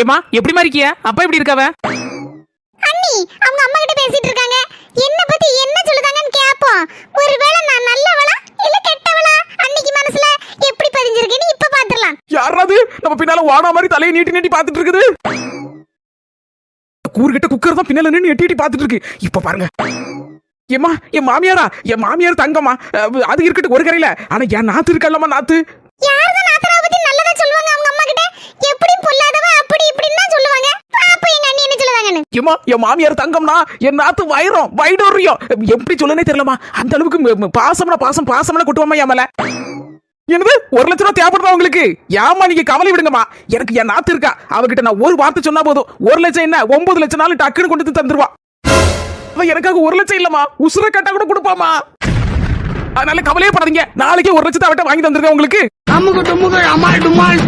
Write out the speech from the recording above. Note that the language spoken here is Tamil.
ஏமா எப்படிமா இருக்கிய? அப்பா எப்படி இருக்காவ? அண்ணி அவங்க அம்மா கிட்ட பேசிட்டு இருக்காங்க. என்ன பத்தி என்ன சொல்லுதாங்கன்னு கேப்போம். ஒருவேளை நான் நல்லவளா இல்ல கெட்டவளா? அன்னைக்கு மனசுல எப்படி பதிஞ்சிருக்குன்னு இப்ப பாத்துறலாம் யாராவது நம்ம பின்னால வாடா மாதிரி தலையை நீட்டி நீட்டி பார்த்துட்டு இருக்குது. கூறுகிட்ட குக்கர் தான் பின்னால நின்று எட்டி எட்டி பார்த்துட்டு இருக்கு. இப்ப பாருங்க. ஏம்மா என் மாமியாரா? என் மாமியார் தங்கம்மா. அது இருக்கட்டும் ஒரு கரையில. ஆனா என் நாத்து இருக்கல்லம்மா நாத்து யார்தான் நாத்தரா பத்தி நல்லதா சொல்லுவாங்க அவங்க அம்மா கிட்ட எப்படி பொல்லாதவ அப்படி இப்படின்னு தான் சொல்லுவாங்க பாப்ப எங்க அண்ணி ஏமா ஏம்மா என் மாமியார் தங்கம்னா என் நாத்து வைரம் வைடோரியம். எப்படி சொல்லனே தெரியலமா அந்த அளவுக்கு பாசம்னா பாசம் பாசம்னா கொட்டுவாமா என் மேல. என்னது? ஒரு லட்ச ரூபா தேவைப்படுதா உங்களுக்கு? ஏமா நீங்க கவலை விடுங்கம்மா. எனக்கு என் நாத்து இருக்கா. அவகிட்ட நான் ஒரு வார்த்தை சொன்னா போதும். ஒரு லட்சம் என்ன? ஒன்பது லட்சம் நாள் டக்குன்னு கொண்டு வந்து தந்துருவா. அவ எனக்காக ஒரு லட்சம் இல்லம்மா. உசுர கட்டா கூட கொடுப்பாமா அதனால கவலையே படாதீங்க. நாளைக்கே ஒரு லட்சத்தை அவட்ட வாங்கி தந்துருக்கேன் உங்களுக்கு. அமுக டுமுக அம்மாள் டுமால்.